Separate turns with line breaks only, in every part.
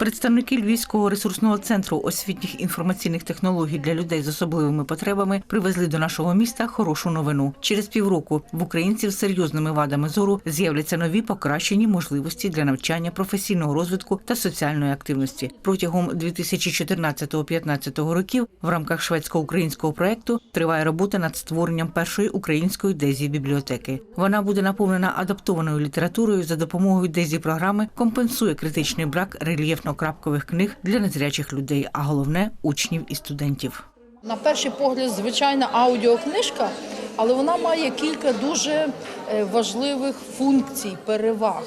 Представники Львівського ресурсного центру освітніх інформаційних технологій для людей з особливими потребами привезли до нашого міста хорошу новину. Через півроку в українців з серйозними вадами зору з'являться нові покращені можливості для навчання, професійного розвитку та соціальної активності. Протягом 2014-2015 років в рамках шведсько-українського проекту триває робота над створенням першої української дезі бібліотеки. Вона буде наповнена адаптованою літературою за допомогою дезі програми, компенсує критичний брак рельєфно-крапкових книг для незрячих людей, а головне учнів і студентів.
На перший погляд, звичайна аудіокнижка, але вона має кілька дуже е, важливих функцій, переваг.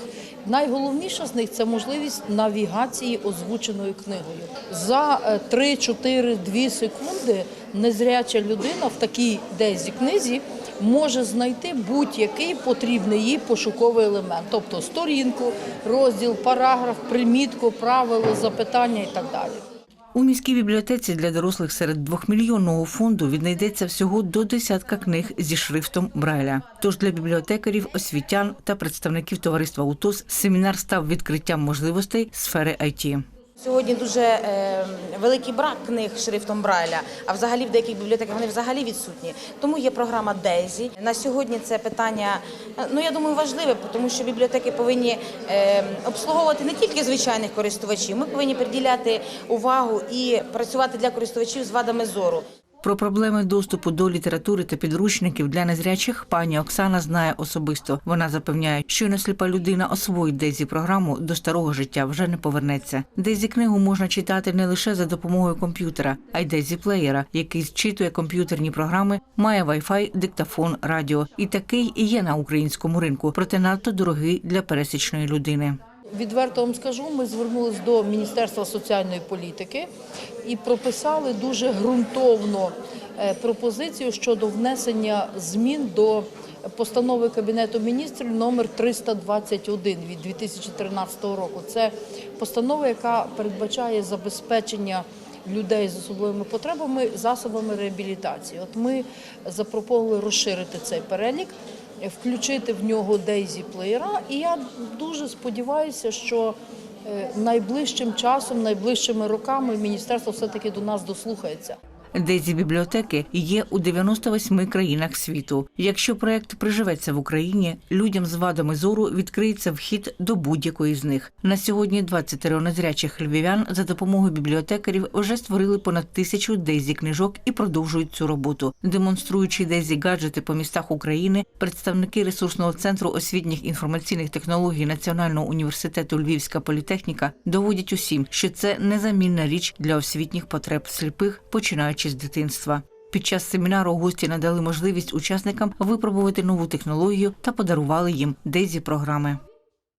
Найголовніша з них це можливість навігації озвученою книгою. За е, 3, 4, 2 секунди незряча людина в такій дезі книзі може знайти будь-який потрібний їй пошуковий елемент, тобто сторінку, розділ, параграф, примітку, правило, запитання і так далі.
У міській бібліотеці для дорослих серед двохмільйонного фонду віднайдеться всього до десятка книг зі шрифтом Брайля. Тож для бібліотекарів, освітян та представників товариства УТОС семінар став відкриттям можливостей сфери IT.
Сьогодні дуже е, великий брак книг шрифтом Брайля, а взагалі в деяких бібліотеках вони взагалі відсутні. Тому є програма Дезі. На сьогодні це питання, е, ну я думаю, важливе, тому що бібліотеки повинні е, обслуговувати не тільки звичайних користувачів. Ми повинні приділяти увагу і працювати для користувачів з вадами зору.
Про проблеми доступу до літератури та підручників для незрячих пані Оксана знає особисто. Вона запевняє, що сліпа людина освоїть Дезі програму до старого життя вже не повернеться. Дезі книгу можна читати не лише за допомогою комп'ютера, а й Дезі плеєра, який зчитує комп'ютерні програми, має Wi-Fi, диктофон, радіо. І такий і є на українському ринку, проте надто дорогий для пересічної людини.
Відверто вам скажу, ми звернулися до Міністерства соціальної політики і прописали дуже ґрунтовно е, пропозицію щодо внесення змін до постанови Кабінету міністрів номер 321 від 2013 року. Це постанова, яка передбачає забезпечення людей з особливими потребами засобами реабілітації. От ми запропонували розширити цей перелік включити в нього Дейзі плеєра. І я дуже сподіваюся, що е, найближчим часом, найближчими роками міністерство все таки до нас дослухається.
Дезі бібліотеки є у 98 країнах світу. Якщо проект приживеться в Україні, людям з вадами зору відкриється вхід до будь-якої з них. На сьогодні 20 незрячих львів'ян за допомогою бібліотекарів вже створили понад тисячу дезі книжок і продовжують цю роботу. Демонструючи дезі гаджети по містах України, представники ресурсного центру освітніх інформаційних технологій Національного університету Львівська політехніка доводять усім, що це незамінна річ для освітніх потреб сліпих, починаючи з дитинства. Під час семінару гості надали можливість учасникам випробувати нову технологію та подарували їм дезі програми.